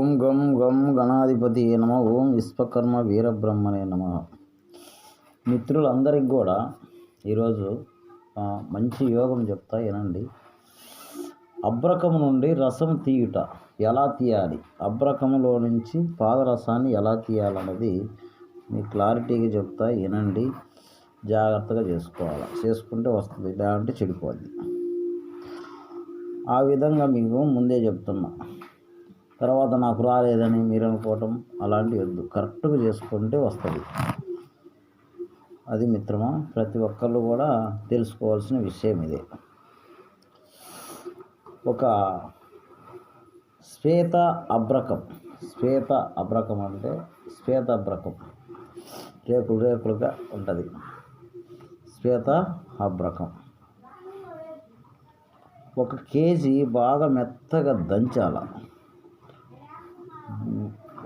ఓం గం గం గణాధిపతి నమ. ఓం విశ్వకర్మ వీరబ్రహ్మణే నమ. మిత్రులందరికి కూడా ఈరోజు మంచి యోగం చెప్తా వినండి. అబ్రకము నుండి రసం తీయుట ఎలా తీయాలి? అబ్రకములో నుంచి పాదరసాన్ని ఎలా తీయాలన్నది మీ క్లారిటీగా చెప్తా వినండి. జాగ్రత్తగా చేసుకోవాలి? చేసుకుంటే వస్తుంది లేదంటే చెడిపోద్ది. ఆ విధంగా మీకు ముందే చెప్తున్నా. తర్వాత నాకు రాలేదని మీరు అనుకోవటం అలాంటివి వద్దు. కరెక్ట్గా చేసుకుంటే వస్తుంది. అది మిత్రమా? ప్రతి ఒక్కళ్ళు కూడా తెలుసుకోవాల్సిన విషయం ఇదే. ఒక శ్వేత అబ్రకం శ్వేత అబ్రకం అంటే శ్వేత అబ్రకం రేకులు రేకులుగా ఉంటుంది. శ్వేత అబ్రకం ఒక కేజీ బాగా మెత్తగా దంచాల.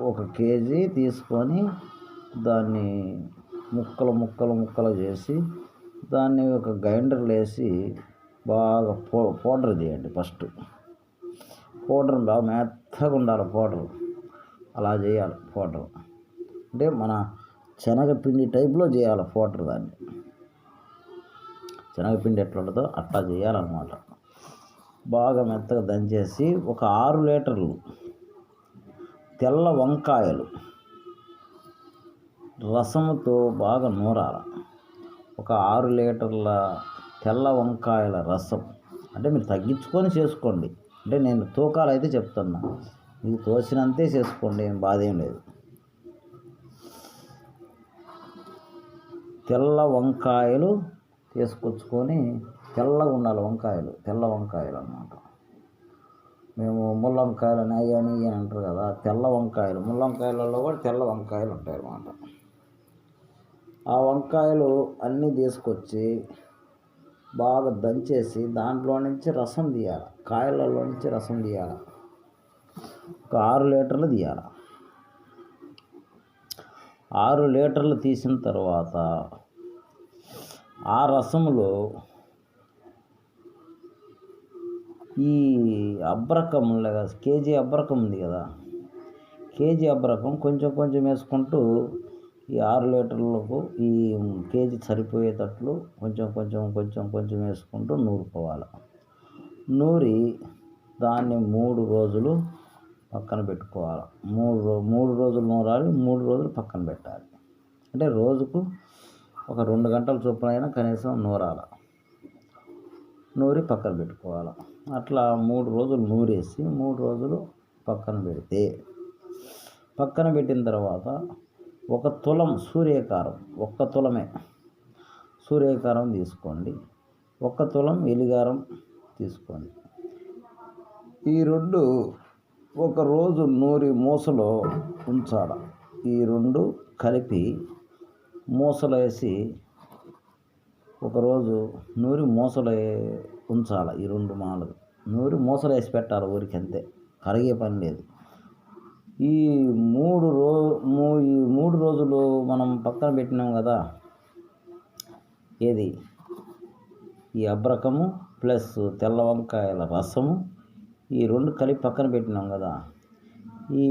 ఒక కేజీ తీసుకొని దాన్ని ముక్కలు ముక్కలు ముక్కలు చేసి దాన్ని ఒక గ్రైండర్లో వేసి బాగా పౌ పౌడర్ చేయండి ఫస్ట్. పౌడర్ బాగా మెత్తగా ఉండాలి పౌడర్. అలా చేయాలి పౌడర్. అంటే మన శనగపిండి టైప్లో చేయాలి పౌడర్ దాన్ని. శనగపిండి ఎట్లా ఉంటుందో అట్లా చేయాలన్నమాట. బాగా మెత్తగా దంచేసి ఒక ఆరు లీటర్లు తెల్ల వంకాయలు. రసముతో బాగా నూరాల. ఒక ఆరు లీటర్ల తెల్ల వంకాయల రసం. అంటే మీరు తగ్గించుకొని చేసుకోండి. అంటే నేను తూకాలు అయితే చెప్తున్నా. మీకు తోసినంతే చేసుకోండి ఏం బాధ ఏం లేదు. తెల్ల వంకాయలు తీసుకొచ్చుకొని తెల్లగా ఉండాలి వంకాయలు తెల్ల వంకాయలు అన్నమాట. మేము ముళ్ళ వంకాయలు అని అని అంటారు కదా తెల్ల వంకాయలు. ముళ్ళ వంకాయలలో కూడా తెల్ల వంకాయలు ఉంటాయి అన్నమాట ఆ వంకాయలు అన్నీ తీసుకొచ్చి బాగా దంచేసి దాంట్లో నుంచి రసం తీయాలి. కాయలలో నుంచి రసం తీయాలి. ఒక ఆరు లీటర్లు తీయాలి. ఆరు లీటర్లు తీసిన తర్వాత ఆ రసంలో ఈ అబ్రకం లేదా కేజీ అబ్రకం ఉంది కదా. కేజీ అబ్రకం కొంచెం కొంచెం వేసుకుంటూ ఈ ఆరు లీటర్లకు ఈ కేజీ సరిపోయేటట్లు కొంచెం కొంచెం కొంచెం కొంచెం వేసుకుంటూ నూరుకోవాలి. నూరి దాన్ని మూడు రోజులు పక్కన పెట్టుకోవాలి. మూడు రో మూడు రోజులు నూరాలి మూడు రోజులు పక్కన పెట్టాలి. అంటే రోజుకు ఒక రెండు గంటల చొప్పున అయినా కనీసం నూరాల. నూరి పక్కన పెట్టుకోవాలి. అట్లా మూడు రోజులు నూరేసి మూడు రోజులు పక్కన పెడితే పక్కన పెట్టిన తర్వాత ఒక తులం సూర్యకారం ఒక్క తులమే సూర్యకారం తీసుకోండి. ఒక్క తులం ఎలిగారం తీసుకోండి. ఈ రెండు ఒక రోజు నూరి మూసలో ఉంచాల. ఈ రెండు కలిపి మూసలేసి ఒకరోజు నూరి మూసలు ఉంచాలి ఈ రెండు మాలలు. నూరి మూసలు వేసి పెట్టాలి ఊరికి అంతే. కరిగే పని లేదు. ఈ మూడు రో మూ ఈ మూడు రోజులు మనం పక్కన పెట్టినాం కదా ఏది? ఈ అబ్రకము ప్లస్ తెల్ల వంకాయల రసము ఈ రెండు కలిపి పక్కన పెట్టినాం కదా ఈ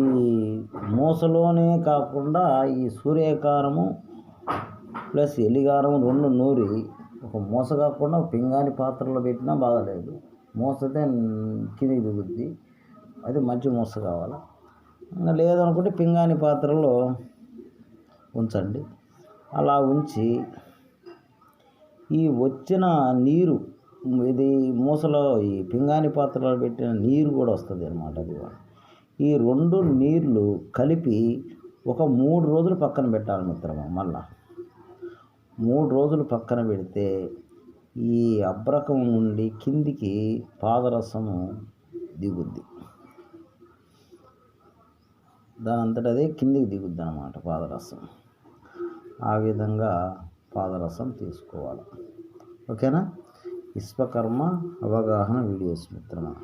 మూసలోనే కాకుండా ఈ సూర్యకారము ప్లస్ ఎలిగారం రెండు నూరి ఒక మూస కాకుండా పింగాని పింగాణి పాత్రలో పెట్టినా బాగలేదు. మూసతే కిందికి దిగుద్ది. అది మంచి మూస కావాలి? లేదనుకుంటే పింగాణి పాత్రలో ఉంచండి. అలా ఉంచి ఈ వచ్చిన నీరు ఇది మూసలో ఈ పింగాణి పాత్రలో పెట్టిన నీరు కూడా వస్తుంది అనమాట అది కూడా. ఈ రెండు నీళ్ళు కలిపి ఒక మూడు రోజులు పక్కన పెట్టాలి మిత్రమా మళ్ళా? మూడు రోజులు పక్కన పెడితే ఈ అబ్రకం నుండి కిందికి పాదరసము దిగుద్ది. దాని అంతటా అదే కిందికి దిగుద్ది అనమాట పాదరసం. ఆ విధంగా పాదరసం తీసుకోవాలి. ఓకేనా? విశ్వకర్మ అవగాహన వీడియోస్ మిత్రమా?